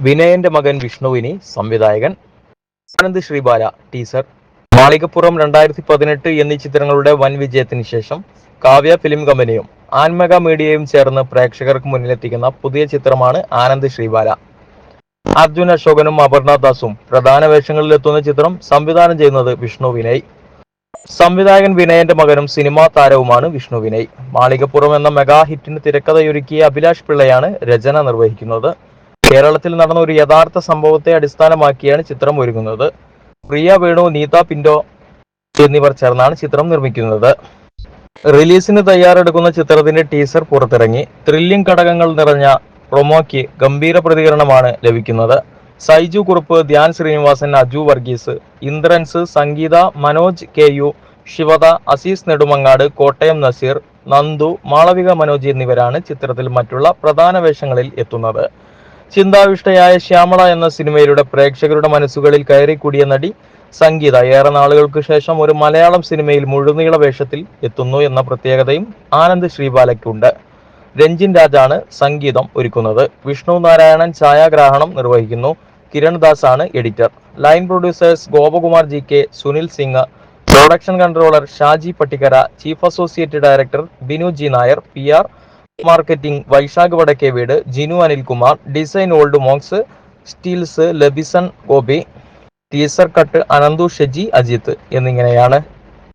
വിനയന്റെ മകൻ വിഷ്ണുവിനി സംവിധായകൻ ആനന്ദ് ശ്രീബാല ടീസർ മാളികപ്പുറം രണ്ടായിരത്തി പതിനെട്ട് എന്നീ ചിത്രങ്ങളുടെ വൻ വിജയത്തിന് ശേഷം കാവ്യ ഫിലിം കമ്പനിയും ആൻമക മീഡിയയും ചേർന്ന് പ്രേക്ഷകർക്ക് മുന്നിലെത്തിക്കുന്ന പുതിയ ചിത്രമാണ് ആനന്ദ് ശ്രീബാല. അർജുൻ അശോകനും അപർണ ദാസും പ്രധാന വേഷങ്ങളിലെത്തുന്ന ചിത്രം സംവിധാനം ചെയ്യുന്നത് വിഷ്ണു വിനയ്. സംവിധായകൻ വിനയന്റെ മകനും സിനിമാ താരവുമാണ് വിഷ്ണു വിനയ്. മാളികപ്പുറം എന്ന മെഗാ ഹിറ്റിന് തിരക്കഥയൊരുക്കിയ അഭിലാഷ് പിള്ളയാണ് രചന നിർവഹിക്കുന്നത്. കേരളത്തിൽ നടന്ന ഒരു യഥാർത്ഥ സംഭവത്തെ അടിസ്ഥാനമാക്കിയാണ് ചിത്രം ഒരുങ്ങുന്നത്. പ്രിയ വേണു നീത പിൻഡോ എന്നിവർ ചേർന്നാണ് ചിത്രം നിർമ്മിക്കുന്നത്. റിലീസിന് തയ്യാറെടുക്കുന്ന ചിത്രത്തിന്റെ ടീസർ പുറത്തിറങ്ങി. ത്രില്ലിംഗ് ഘടകങ്ങൾ നിറഞ്ഞ പ്രൊമോയ്ക്ക് ഗംഭീര പ്രതികരണമാണ് ലഭിക്കുന്നത്. സൈജു കുറുപ്പ് ധ്യാൻ ശ്രീനിവാസൻ അജു വർഗീസ് ഇന്ദ്രൻസ് സംഗീത മനോജ് കെ യു ശിവത അസീസ് നെടുമങ്ങാട് കോട്ടയം നസീർ നന്ദു മാളവിക മനോജ് എന്നിവരാണ് ചിത്രത്തിൽ മറ്റുള്ള പ്രധാന വേഷങ്ങളിൽ എത്തുന്നത്. ചിന്താവിഷ്ടയായ ശ്യാമള എന്ന സിനിമയിലൂടെ പ്രേക്ഷകരുടെ മനസ്സുകളിൽ കയറിക്കൂടിയ നടി സംഗീത ഏറെ നാളുകൾക്ക് ശേഷം ഒരു മലയാളം സിനിമയിൽ മുഴുനീള വേഷത്തിൽ എത്തുന്നു എന്ന പ്രത്യേകതയും ആനന്ദ് ശ്രീബാലയ്ക്കുണ്ട്. രഞ്ജിൻ രാജാണ് സംഗീതം ഒരുക്കുന്നത്. വിഷ്ണു നാരായണൻ ഛായാഗ്രാഹണം നിർവഹിക്കുന്നു. കിരൺ ദാസ് ആണ് editor. Line producers Gopakumar G K Sunil Singh production controller Shaji Pattikkara chief associate director Binu G Nair P R marketing Vaisakh Vadakke Veedu Jinu Anilkumar design old monks stills Lebison Gopi teaser cut Ananthu Sheji Ajith എന്നിങ്ങനെയാണ്